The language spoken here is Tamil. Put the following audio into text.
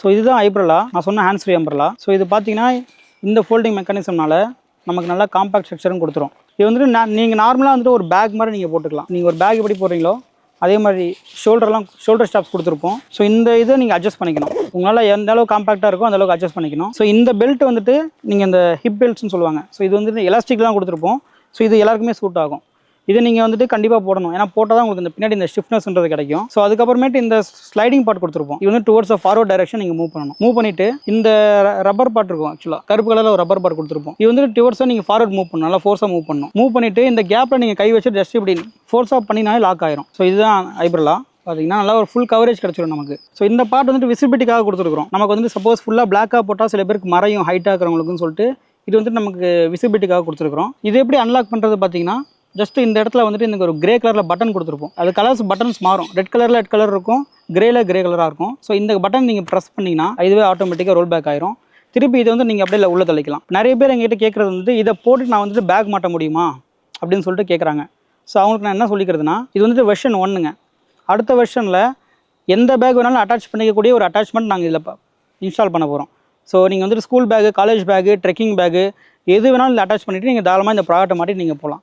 ஸோ இதுதான் ஐப்ரலா நான் சொன்ன ஹேண்ட்ஸ் ஃப்ரீ அம்பர்லா ஸோ இது பார்த்தீங்கன்னா இந்த ஃபோல்டிங் மெக்கானிசம்னால நமக்கு நல்லா காம்பாக்ட் ஸ்ட்ரக்சரும் கொடுத்துரும். இது வந்துட்டு நான் நீங்கள் நார்மலாக வந்துட்டு ஒரு பேக் மாதிரி நீங்கள் போட்டுக்கலாம். நீங்கள் ஒரு பேக் எப்படி போடுறீங்களோ அதே மாதிரி ஷோல்டர்லாம் ஷோல்டர் ஸ்டாப்ஸ் கொடுத்துருப்போம். ஸோ இந்த இதை நீங்கள் அட்ஜஸ்ட் பண்ணிக்கணும். உங்களால் எந்த அளவுக்கு காம்பாக்டாக இருக்கோ அந்த அளவுக்கு அட்ஜஸ்ட் பண்ணிக்கணும். ஸோ இந்த பெல்ட் வந்துட்டு நீங்கள் இந்த ஹிப் பெல்ட்ஸ்னு சொல்லுவாங்க. ஸோ இது வந்துட்டு எலாஸ்டிக்லாம் கொடுத்துருப்போம். ஸோ இது எல்லாருக்குமே சூட் ஆகும். இதை நீங்கள் வந்துட்டு கண்டிப்பாக போடணும். ஏன்னா போட்டால் தான் உங்களுக்கு இந்த பின்னாடி இந்த ஸ்டிஃப்னஸ்ன்றது கிடைக்கும். ஸோ அதுக்கப்புறமேட்டு இந்த ஸ்லைடிங் பார்ட் கொடுத்துருப்போம். இது வந்து டுவர்ட்ஸ் ஃபார்வர்ட் டைரக்ஷன் நீங்கள் மூவ் பண்ணணும். மூவ் பண்ணிட்டு இந்த ரப்பர் பார்ட் இருக்கும் ஆக்சுவலாக கருப்பு கலரில் ஒரு ரப்பர் பார்ட் கொடுத்துருப்போம். இது வந்து டுவர்ட்ஸாக நீங்கள் ஃபார்வர்ட் மூவ் பண்ணணும். நல்லா ஃபோர்ஸாக மூவ் பண்ணணும். மூவ் பண்ணிட்டு இந்த கேப்பில் நீங்கள் கை வச்சு ஜஸ்ட் இப்படி ஃபோர்ஸாக பண்ணினாலே லாக் ஆயிரும். ஸோ இதுதான் ஐப்ரலா பார்த்தீங்கன்னா நல்லா ஒரு ஃபுல் கவரேஜ் கிடச்சிடும் நமக்கு. ஸோ இந்த பார்ட் வந்துட்டு விசிபிலிட்டிக்காக கொடுத்துருக்கோம் நமக்கு வந்து சப்போஸ் ஃபுல்லாக பிளாக்காக போட்டால் சில பேருக்கு மறையும் ஹைட்டாக இருக்கிறவங்களுக்குன்னு சொல்லிட்டு இது வந்துட்டு நமக்கு விசிபிலிட்டிக்காக கொடுத்துருக்குறோம். இது எப்படி அன்லாக் பண்ணுறது பார்த்தீங்கன்னா ஜஸ்ட் இந்த இடத்துல வந்துட்டு எனக்கு ஒரு கிரே கலரில் பட்டன் கொடுத்துருப்போம். அது கலர்ஸ் பட்டன்ஸ் மாறும். ரெட் கலரில் ரெட் கலர் இருக்கும் கிரேல கிரே கலராக இருக்கும். ஸோ இந்த பட்டன் நீங்கள் ப்ரெஸ் பண்ணிங்கன்னா இதுவே ஆட்டோமேட்டிக்காக ரோல் பேக் ஆயிரும். திருப்பி இது வந்து நீங்கள் அப்படியே உள்ளே தள்ளிக்கலாம். நிறைய பேர் எங்ககிட்ட கேட்குறது வந்துட்டு இதை போட்டு நான் வந்துட்டு பேக் மாட்ட முடியுமா? அப்படின்னு சொல்லிட்டு கேட்குறாங்க ஸோ அவங்களுக்கு நான் என்ன சொல்லிக்கிறதுனா இது வந்துட்டு வெர்ஷன் ஒன்றுங்க அடுத்த வெர்ஷனில் எந்த பேக் வேணாலும் அட்டாச் பண்ணிக்கக்கூடிய ஒரு அட்டாச்மெண்ட் நாங்கள் இதில் இன்ஸ்டால் பண்ண போகிறோம் ஸோ நீங்கள் வந்துட்டு school bag college bag trekking bag எது வேணாலும் அட்டாச் பண்ணிவிட்டு நீங்கள் தாராளமாக இந்த ப்ராடக்ட்டை மாட்டி நீங்கள் போகலாம்.